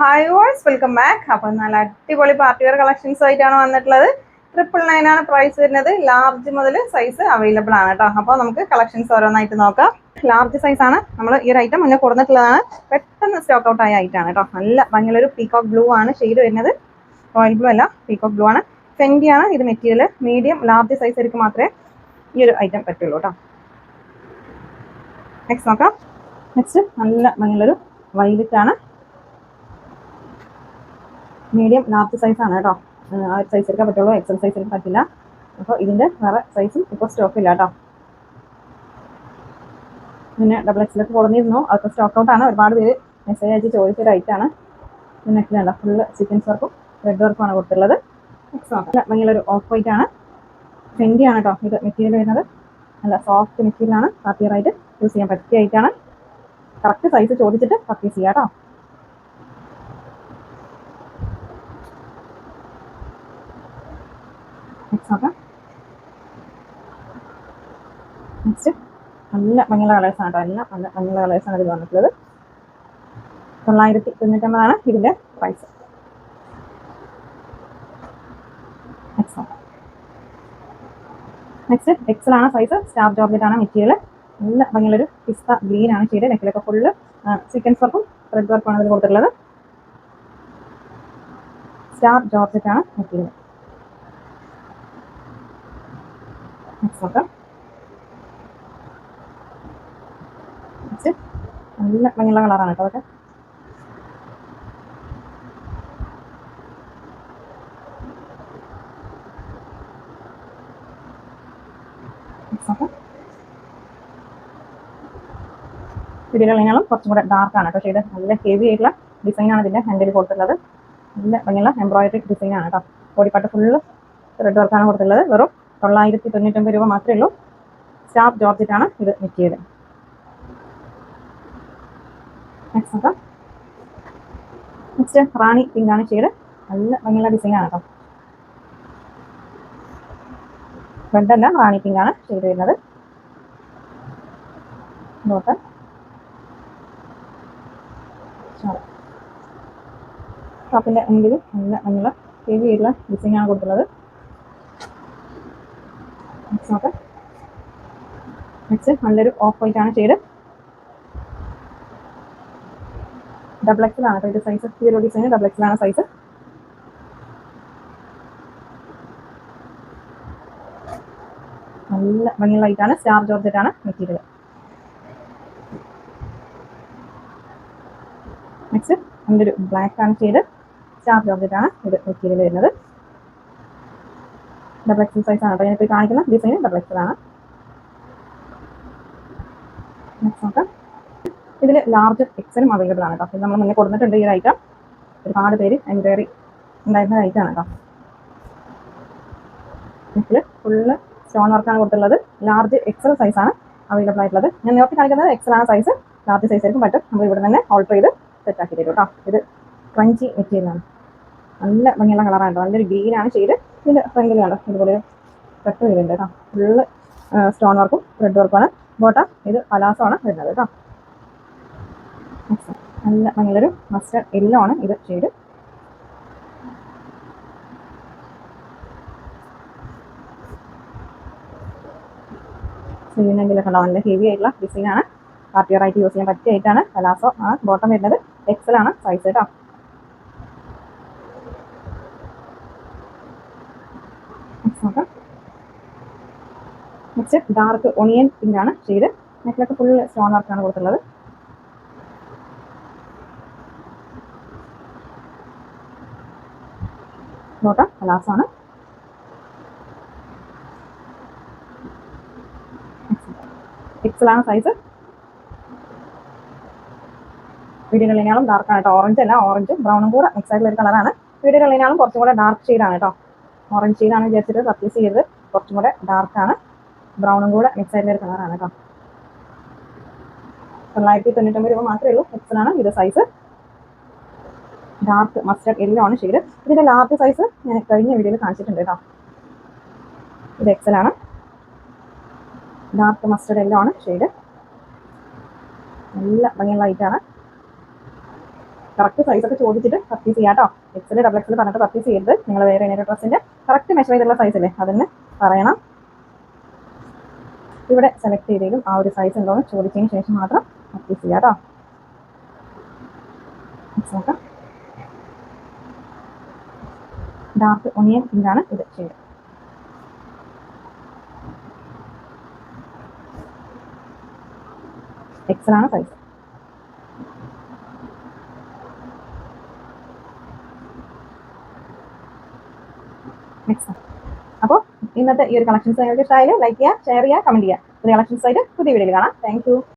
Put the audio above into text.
Hi voice welcome back അപ്പം നല്ല അടിപൊളി പാർട്ടി വെയർ കളക്ഷൻസ് ആയിട്ടാണ് വന്നിട്ടുള്ളത്. ട്രിപ്പിൾ നയൻ ആണ് പ്രൈസ് വരുന്നത്. ലാർജ് മുതൽ സൈസ് അവൈലബിൾ ആണ് കേട്ടോ. അപ്പോൾ നമുക്ക് കളക്ഷൻസ് ഓരോന്നായിട്ട് നോക്കാം. ലാർജ് സൈസ് ആണ്. നമ്മൾ ഈ ഒരു ഐറ്റം മുന്നേ കൊടുത്തിട്ടുള്ളതാണ്. പെട്ടെന്ന് സ്റ്റോക്ക് ഔട്ട് ആയ ഐറ്റം ആണ് കേട്ടോ. നല്ല ഭംഗിയുള്ളൊരു പീക്കോക്ക് ബ്ലൂ ആണ് ഷെയ്ഡ് വരുന്നത്. റോയൽ ബ്ലൂ അല്ല പീക്കോക്ക് ബ്ലൂ ആണ്. ഫെൻഡി ആണ് ഇത് മെറ്റീരിയൽ മീഡിയം ലാർജ് സൈസ് ആയിരിക്കും മാത്രമേ ഈ ഒരു ഐറ്റം പറ്റുള്ളൂ കേട്ടോ. നെക്സ്റ്റ് നോക്കാം. നെക്സ്റ്റ് നല്ല ഭംഗിയുള്ളൊരു വൈലറ്റ് ആണ്. മീഡിയം ലാർജ് ആണ് കേട്ടോ. ആ ഒരു സൈസ് എടുക്കാൻ പറ്റുള്ളൂ. എക്സൽ സൈസ് എടുക്കാൻ പറ്റില്ല. അപ്പോൾ ഇതിന്റെ വേറെ സൈസും ഇപ്പോൾ സ്റ്റോക്കില്ല കേട്ടോ. പിന്നെ ഡബിൾ എക്സിലൊക്കെ കൊടുന്നിരുന്നു. അതൊക്കെ സ്റ്റോക്ക് ഔട്ടാണ് ഒരുപാട് പേര് മെസ്സേജ് അയച്ച് ചോദിച്ച ഒരു ഐറ്റാണ് നെക്കിലുണ്ട് ഫുള്ള് സീക്വൻസ് വർക്കും റെഡ് വർക്കുമാണ് കൊടുത്തിട്ടുള്ളത്. അല്ല ഭയങ്കര ഓഫ് വൈറ്റ് ആണ്. ഫെൻഡി ആണ് കേട്ടോ ഇത് മെറ്റീരിയൽ വരുന്നത്. നല്ല സോഫ്റ്റ് മെറ്റീരിയലാണ് പാർട്ടിയറായിട്ട് യൂസ് ചെയ്യാൻ പറ്റിയ ഐറ്റാണ് കറക്റ്റ് സൈസ് ചോദിച്ചിട്ട് പർച്ചേസ് ചെയ്യാം കേട്ടോ. നെക്സ്റ്റ് നോക്കാം. നെക്സ്റ്റ് നല്ല ഭംഗിയുള്ള കളേഴ്സാണ് കേട്ടോ. എല്ലാം നല്ല ഭംഗിയുള്ള കളേഴ്സാണ് ആണ് ഇത് വന്നിട്ടുള്ളത്. തൊള്ളായിരത്തി തൊണ്ണൂറ്റമ്പതാണ് ഇതിന്റെ പ്രൈസ് നെക്സ്റ്റ് നെക്സ്റ്റ് എക്സൽ ആണ് സൈസ് സ്റ്റാർ ജോർജറ്റ് ആണ് മെറ്റീരിയൽ നല്ല ഭംഗിയുള്ളൊരു പിസ്ത ഗ്രീൻ ആണ് ചെയ്ത് നെക്കിലൊക്കെ ഫുള്ള് സീക്വൻസ് വർക്കും റെഡ് വർക്കുമാണ് ഇതിൽ കൊടുത്തിട്ടുള്ളത്. സ്റ്റാർ ജോർജറ്റ് ആണ് മെറ്റീരിയൽ നെക്സ്റ്റ് നോക്കാം നല്ല മഞ്ഞ കളറാണ് കേട്ടോ അതൊക്കെ. ഇതിലും കുറച്ചും കൂടെ ഡാർക്ക് ആണ് കേട്ടോ. ഷെയ്ഡ് നല്ല ഹെവി ആയിട്ടുള്ള ഡിസൈനാണ് ആണ് ഇതിന്റെ ഹാൻഡിൽ കൊടുത്തിട്ടുള്ളത്. നല്ല ഭംഗിയുള്ള എംബ്രോയിഡറി ഡിസൈനാണ് കേട്ടോ. പാർട്ട് ഫുള്ള് റെഡ് വർക്കാണ് കൊടുത്തിട്ടുള്ളത്. വെറും തൊള്ളായിരത്തി തൊണ്ണൂറ്റൊമ്പത് രൂപ മാത്രമേ ഉള്ളൂ. സ്റ്റാഫ് ജോർജറ്റ് ആണ് ഇത് നിൽക്കിയത് നെക്സ്റ്റ് റാണി പിങ്ക് ആണ് ഷെയ്ഡ് നല്ല ഭംഗിയുള്ള ഡിസൈൻ ആണ് കേട്ടോ റെഡ് അല്ല റാണി ആണ് ഷെയ്ഡ് വരുന്നത്. ടോപ്പിന്റെ എൻഡിൽ നല്ല ഭംഗിയുള്ള ഹെവി ആയിട്ടുള്ള ഡിസൈൻ ആണ് കൊടുത്തുള്ളത് നല്ലൊരു ഓഫ് വൈറ്റ് ആണ് ഷെയ്ഡ് ഡബിൾ എക്സിലാണ് ആണ് ഇത് സൈസ് ഈ ഒരു ഡിസൈൻ ഡബിൾ ആണ് സൈസ് നല്ല ഭംഗിയുള്ള ലൈറ്റാണ് സ്റ്റാർ ജോർജറ്റ് ആണ് മെറ്റീരിയൽ നെക്സ്റ്റ് നല്ലൊരു ബ്ലാക്ക് ആണ് ചെയ്ത് സ്റ്റാർ ജോർജറ്റ് ആണ് ഇത് മെറ്റീരിയൽ വരുന്നത്. ഡബിൾ എക്സൽ സൈസ് ആണ്. കേട്ടോ ഞാനിപ്പോൾ കാണിക്കുന്ന ഡിസൈൻ ഡബിൾ എക്സൽ ആണ്. നെക്സ്റ്റ് നോക്കാം. ഇതിൽ ലാർജ് എക്സലും അവൈലബിൾ ആണ് കേട്ടോ. നമ്മൾ മുന്നേ കൊടുത്തിട്ടുണ്ട് ഈ ഐറ്റം ഒരുപാട് പേര് എൻക്വയറി ഉണ്ടായിരുന്ന ഐറ്റം ആണ് കേട്ടോ. ഫുള്ള് സ്റ്റോൺ വർക്കാണ് കൊടുത്തുള്ളത് ലാർജ് എക്സൽ സൈസ് ആണ് അവൈലബിൾ ആയിട്ടുള്ളത്. ഞാൻ നേരത്തെ കാണിക്കുന്നത് എക്സൽ ആണ് സൈസ് ലാർജ് സൈസ് ആയിരിക്കും പറ്റും. നമ്മൾ ഇവിടെ തന്നെ ഓൾട്ടർ ചെയ്ത് സെറ്റ് ആക്കി തരും കേട്ടോ. ഇത് ക്രഞ്ചി മെറ്റീരിയലാണ് നല്ല ഭംഗിയുള്ള കളറാണ് കേട്ടോ. നല്ലൊരു ഗ്രീനാണ് ചെയ്ത് ഇതിന്റെ ഫ്രണ്ടിൽ കണ്ടോ ഇതുപോലെ കട്ട് വരുന്നുണ്ട് കേട്ടോ. ഫുള്ള് സ്റ്റോൺ വർക്കും റെഡ് വർക്കുമാണ് ബോട്ട ഇത് പലാസോ ആണ് വരുന്നത് കേട്ടോ. നല്ല നല്ലൊരു മസ്റ്റർ എല്ലോ ആണ് ഇത് ഷെയ്ഡ് സ്ലീവിനെങ്കിലൊക്കെ ഉണ്ടാവും നല്ല ഹെവി ആയിട്ടുള്ള ഡിസൈനാണ് പാർട്ടിയറായിട്ട് യൂസ് ചെയ്യാൻ പറ്റിയ ആയിട്ടാണ് പലാസോ ആ ബോട്ടം വരുന്നത് എക്സൽ ആണ് സൈസ് കേട്ടോ നെക്സ്റ്റ് ഡാർക്ക് ഒണിയൻ ആണ് ഷെയ്ഡ് നെക്കിലൊക്കെ ഫുൾ സ്റ്റോൺ വർക്കാണ് കൊടുത്തുള്ളത് നോട്ട കലാസ് ആണ്. എക്സലാണ് സൈസ് വീഡിയോ കളിനാളും ഡാർക്ക് ആണ് കേട്ടോ. ഓറഞ്ച് അല്ല ഓറഞ്ച് ബ്രൗണും കൂടെ മിക്സ് ആയിട്ടുള്ള ഒരു കളറാണ് വീഡിയോ കളിനാളും കുറച്ചും കൂടെ ഡാർക്ക് ഷെയ്ഡാണ് കേട്ടോ. ഓറഞ്ച് ഷെയ്ഡാണ് വിചാരിച്ചിട്ട് പർച്ചേസ് ചെയ്തത്. കുറച്ചും കൂടെ ഡാർക്കാണ് ബ്രൗണും കൂടെ മിക്സ് ആയിട്ടുള്ള ഒരു കളറാണ് കേട്ടോ തൊള്ളായിരത്തി തൊണ്ണൂറ്റൊമ്പത് രൂപ മാത്രമേ ഉള്ളൂ. എക്സലാണ് ഇത് സൈസ് ഡാർക്ക് മസ്റ്റർഡ് യെല്ലോ ആണ് ഷെയ്ഡ് ഇതിന്റെ ലാർജ് സൈസ് ഞാൻ കഴിഞ്ഞ വീഡിയോയിൽ കാണിച്ചിട്ടുണ്ട് കേട്ടോ ഇത് എക്സലാണ് ഡാർക്ക് മസ്റ്റർഡ് യെല്ലോ ആണ് ഷെയ്ഡ് നല്ല ഭംഗിയുള്ള ലൈറ്റാണ് കറക്റ്റ് സൈസ് ഒക്കെ ചോദിച്ചിട്ട് പർച്ചേസ് ചെയ്യാം കേട്ടോ എക്സൽ ഡബിൾ എക്സൽ പറഞ്ഞിട്ട് പർച്ചേസ് ചെയ്യരുത്. നിങ്ങൾ വേറെ ഏതൊരു ഡ്രസ്സിന്റെ കറക്റ്റ് മെഷർ ചെയ്തിട്ടുള്ള സൈസ് അല്ലേ? അതിന് പറയണം. ഇവിടെ സെലക്ട് ചെയ്തേലും ആ ഒരു സൈസ് ഉണ്ടോ എന്ന് ചോദിച്ചതിന് ശേഷം മാത്രം പർച്ചേസ് ചെയ്യാം കേട്ടോ ഡാർക്ക് ഒണിയൻ പിങ്കാണ് ഇത് ഷെയ്ഡ് എക്സലാണ് സൈസ് അപ്പോൾ ഇന്നത്തെ ഈ ഒരു കളക്ഷൻസ് നിങ്ങൾക്ക് ഇഷ്ടമായാലും ലൈക്ക് ചെയ്യുക ഷെയർ ചെയ്യുക കമന്റ് ചെയ്യുക. പുതിയ കളക്ഷൻസ് ആയിട്ട് പുതിയ വീഡിയോയിൽ കാണാം. താങ്ക്